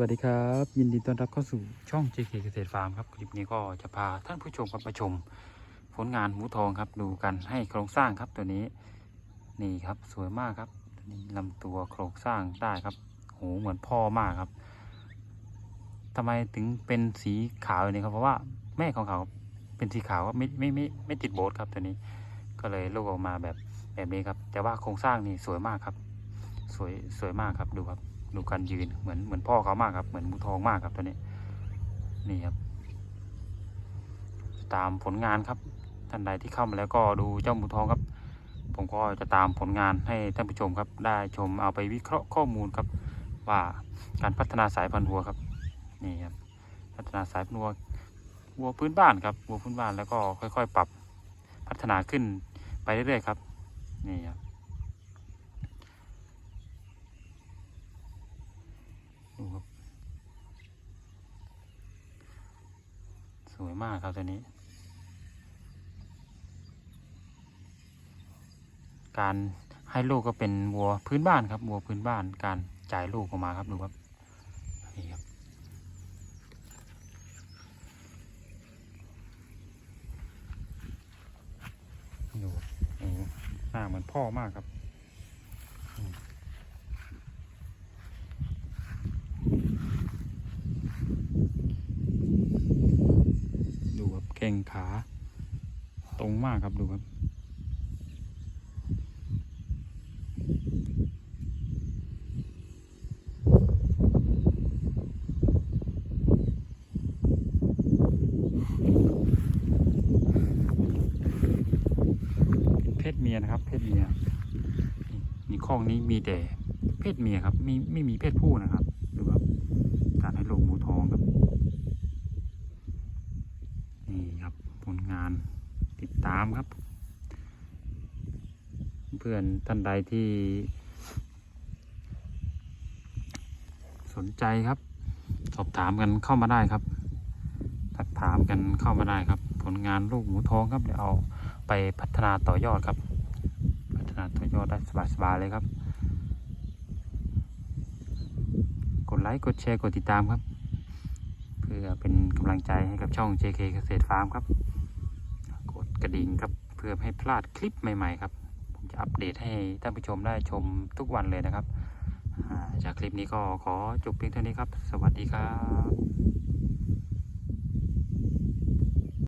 วัสดีครับ ยินดีต้อนรับเข้าสู่ช่อง JK เกษตรฟาร์มครับคลิปนี้ก็จะพาท่านผู้ชมครับมาชม ผลงานหมูทองครับดูกันให้โครงสร้างครับตัวนี้นี่ครับสวยมากครับนี้ลำตัวโครงสร้างได้ครับหูเหมือนพ่อมากครับทำไมถึงเป็นสีขาวอย่างนี้ครับเพราะว่าแม่ของเขาเป็นสีขาวครับไม่ไม่ไม่ไม่ติดโบสครับตัวนี้ ก็เลยลูกออกมาแบบแบบนี้ครับ แต่ว่าโครงสร้างนี่สวยมากครับ สวยสวยมากครับดูครับ ดูการยืนเหมือนเหมือนพ่อเขามากครับเหมือนหมูทองมากครับตัวนี้นี่ครับ ตามผลงานครับท่านใดที่เข้ามาแล้วก็ดูเจ้าหมูทองครับ ผมก็จะตามผลงานให้ท่านผู้ชมครับ ได้ชมเอาไปวิเคราะห์ข้อมูลครับ ว่าการพัฒนาสายพันธุ์วัวครับนี่ครับพัฒนาสายพันธุ์วัววัวพื้นบ้านครับวัวพื้นบ้านแล้วก็ค่อย ๆ ปรับพัฒนาขึ้นไปเรื่อยๆครับนี่ครับ ดูครับ สวยมากครับตัวนี้ การให้ลูกก็เป็นวัวพื้นบ้านครับวัวพื้นบ้านการจ่ายลูกออกมาครับดูครับนี่ครับดูโอ้หหน้าเหมือนพ่อมากครับ ดูครับแข้งขาตรงมากครับดูครับ เพศเมียนะครับ เพศเมียนี่ข้องนี้มีแต่เพศเมียครับไม่ไม่มีเพศผู้นะครับ ดูครับ การให้ลูกหมูทองครับ นี่ครับผลงานติดตามครับ เพื่อนท่านใดที่ สนใจครับ สอบถามกันเข้ามาได้ครับถักถามกันเข้ามาได้ครับ ผลงานลูกหมูทองครับเดี๋ยวเอาไปพัฒนาต่อยอดครับ พัฒนาต่อยอดได้สบายๆเลยครับ กดไลค์กดแชร์กดติดตามครับ เพื่อเป็นกำลังใจให้กับช่อง JK เกษตรฟาร์มครับ กระดิ่งครับ เพื่อให้พลาดคลิปใหม่ ๆ ครับ ผมจะอัปเดตให้ท่านผู้ชมได้ชมทุกวันเลยนะครับ จากคลิปนี้ก็ขอจบเพียงเท่านี้ครับ สวัสดีครับ